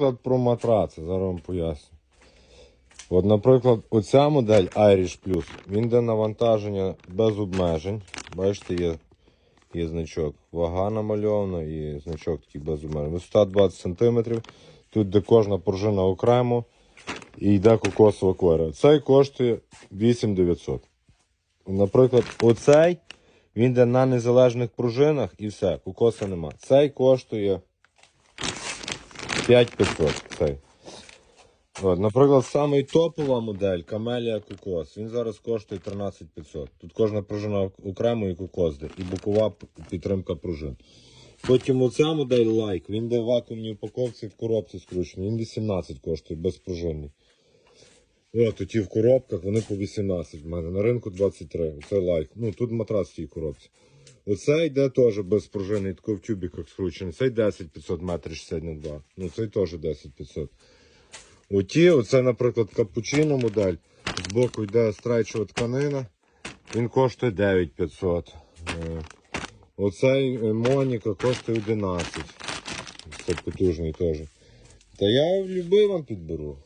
Наприклад, про матраци, зараз вам поясню. От, наприклад, оця модель Irish Plus, він де навантаження без обмежень. Бачите, є, є значок. Вага намальована і значок такий без обмежень. Висота 20 см. Тут де кожна пружина окремо і йде кокосова кора. Цей коштує 8900. Наприклад, оцей він йде на незалежних пружинах і все, кокоса нема. Цей коштує 5500. Цей. От, наприклад, самий топова модель Камелія Кокос. Він зараз коштує 13500. Тут кожна пружина окремо і кокос де, і бокова підтримка пружин. Потім оця модель Like, він де в вакуумній упаковці в коробці скручений. Він 18 коштує безпружинний. От, оті в коробках, вони по 18 в мене. На ринку 23. Оце Like. Ну, тут матрас в цій коробці. Оце йде теж безпружинний, такий в тюбіках скручений. Цей 10500 метрів 60 на 2. Ну, цей теж 10500. Оті, оце, наприклад, капучино модель. Збоку йде страйчова тканина. Він коштує 9500. Е, Оцей е, Моніка коштує 11. Це потужний теж. Та я любий вам підберу.